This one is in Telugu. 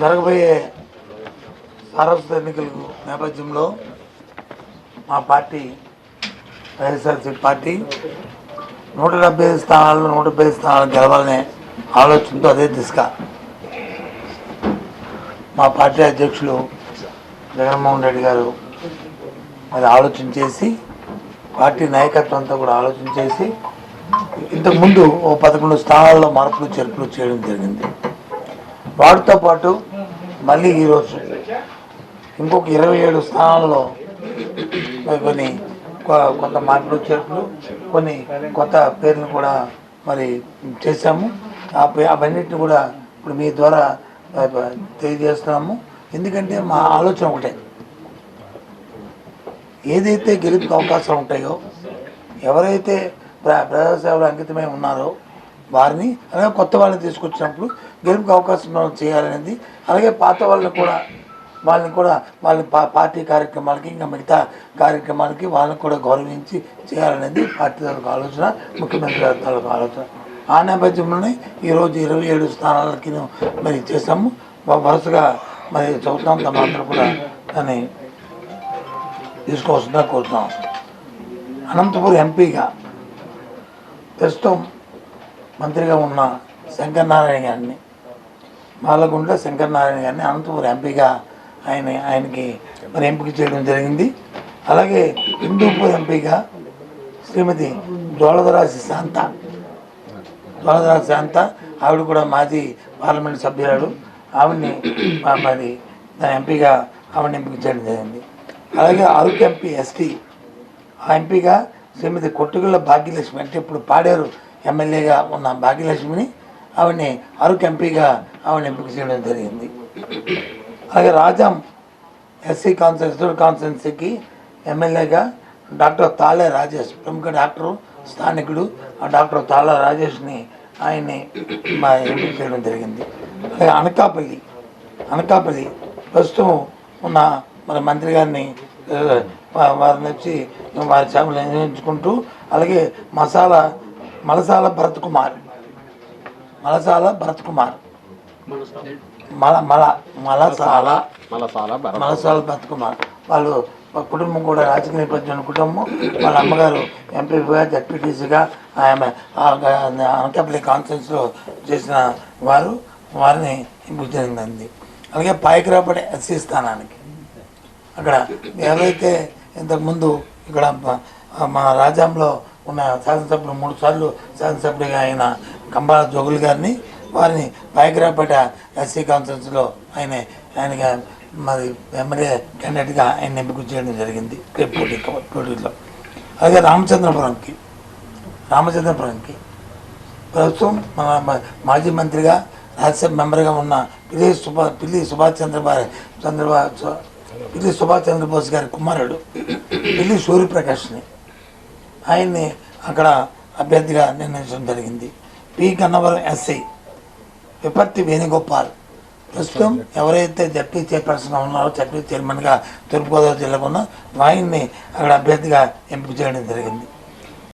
జరగబోయే సారస్వత ఎన్నికలకు నేపథ్యంలో మా పార్టీ వైఎస్ఆర్సీ పార్టీ నూట డెబ్బై ఐదు స్థానాల్లో నూట డెబ్బై ఐదు స్థానాలు గెలవాలనే ఆలోచనతో అదే దిశగా మా పార్టీ అధ్యక్షులు జగన్మోహన్ రెడ్డి గారు అది ఆలోచన చేసి పార్టీ నాయకత్వం అంతా కూడా ఆలోచన చేసి ఇంతకుముందు ఓ పదకొండు స్థానాల్లో మార్పులు చేర్పులు చేయడం జరిగింది. వాటితో పాటు మళ్ళీ ఈరోజు ఇంకొక ఇరవై ఏడు స్థానాల్లో కొన్ని కొంత మార్పులు చేర్పులు కొన్ని కొత్త పేర్లు కూడా మరి చేశాము. ఆ పే- అవన్నిటిని కూడా ఇప్పుడు మీ ద్వారా తెలియజేస్తున్నాము. ఎందుకంటే మా ఆలోచన ఒకటే. ఏదైతే గెలుపుకి అవకాశాలు ఉంటాయో ఎవరైతే ప్ర- ప్రజాసేవలో అంకితమై ఉన్నారో వారిని అలాగే కొత్త వాళ్ళని తీసుకొచ్చినప్పుడు గెలుపుకి అవకాశం చేయాలనేది అలాగే పాత వాళ్ళని కూడా వాళ్ళని కూడా వాళ్ళ పా పార్టీ కార్యక్రమాలకి ఇంకా మిగతా కార్యక్రమాలకి వాళ్ళని కూడా గౌరవించి చేయాలనేది పార్టీ తాలూకు ఆలోచన ముఖ్యమంత్రి గారి తాలూకు ఆలోచన. ఆ నేపథ్యంలోనే ఈరోజు ఇరవై ఏడు స్థానాలకి మరి చేసాము వరుసగా మరి చదువుతాం తమ అందరూ కూడా దాన్ని తీసుకోవాల్సిందిగా కోరుతున్నాం. అనంతపురం ఎంపీగా ప్రస్తుతం మంత్రిగా ఉన్న శంకర్ నారాయణ గారిని మాలగుండ్ల శంకర్ నారాయణ గారిని అనంతపురం ఎంపీగా ఆయన ఆయనకి మరి ఎంపిక చేయడం జరిగింది. అలాగే హిందూపూర్ ఎంపీగా శ్రీమతి జోళదరాశి శాంత జోళదరాశి శాంత ఆవిడ కూడా మాజీ పార్లమెంట్ సభ్యురాలు. ఆవిడని మరి దాని ఎంపీగా ఆవిడని ఎంపిక చేయడం జరిగింది. అలాగే అరకు ఎంపీ ఎస్టీ ఆ ఎంపీగా శ్రీమతి కొట్టుగుళ్ళ భాగ్యలక్ష్మి అంటే ఇప్పుడు పాడేరు ఎమ్మెల్యేగా ఉన్న భాగ్యలక్ష్మిని ఆవిడని అరకు ఎంపీగా ఆవిడని ఎంపిక చేయడం జరిగింది. అలాగే రాజాం ఎస్సీ కాన్స్టిట్యూన్సీ కాన్స్టిట్యున్సీకి ఎమ్మెల్యేగా డాక్టర్ తాళే రాజేష్ ప్రముఖ డాక్టరు స్థానికుడు. ఆ డాక్టర్ తాళ రాజేష్ని ఆయన్ని మా ఎంపిక చేయడం జరిగింది. అలాగే అనకాపల్లి అనకాపల్లి ప్రస్తుతం ఉన్న మన మంత్రి గారిని వారిని వచ్చి వారి సేవలు నిర్వహించుకుంటూ అలాగే మసాలా మలసాల భరత్ కుమార్. మలసాల భరత్ కుమార్. మల మల మలసాల మలసాల భరత్ కుమార్. వాళ్ళు కుటుంబం కూడా రాజకీయ నేపథ్యం కుటుంబం. వాళ్ళ అమ్మగారు ఎంపీగా జడ్పీటీసీగా ఆమె అనకాపల్లి కాన్ఫరెన్స్లో చేసిన వారు వారిని జరిగింది అలాగే పాయకరాపడే ఎస్సీ స్థానానికి. అక్కడ ఎవరైతే ఇంతకుముందు ఇక్కడ మా రాజ్యంలో ఉన్న శాసనసభ్యులు మూడు సార్లు శాసనసభ్యుడిగా అయిన కంబాల జోగులు గారిని వారిని పాయకరాపేట ఎస్సీ కాన్ఫరెన్స్లో ఆయన ఆయన మరి ఎమ్మెల్యే క్యాండిడేట్గా ఆయన ఎంపిక చేయడం జరిగింది పోటీ పోటీలో. అలాగే రామచంద్రపురంకి రామచంద్రపురంకి ప్రస్తుతం మన మాజీ మంత్రిగా రాజ్యసభ మెంబర్గా ఉన్న పిల్లి సుభా పిల్లి సుభాష్ చంద్రబాబు చంద్రబాబు పిల్లి సుభాష్ చంద్రబోస్ గారి కుమారుడు పిల్లి సూర్యప్రకాష్ని. ఆయన్ని అక్కడ అభ్యర్థిగా నిర్ణయించడం జరిగింది. పి. గన్నవరం ఎస్ఐ విపత్తి వేణుగోపాల్. ప్రస్తుతం ఎవరైతే జడ్పీ చైర్పర్సన్ ఉన్నారో జడ్పీ చైర్మన్గా తూర్పుగోదావరి జిల్లాకు ఉన్న ఆయన్ని అక్కడ అభ్యర్థిగా ఎంపిక చేయడం జరిగింది.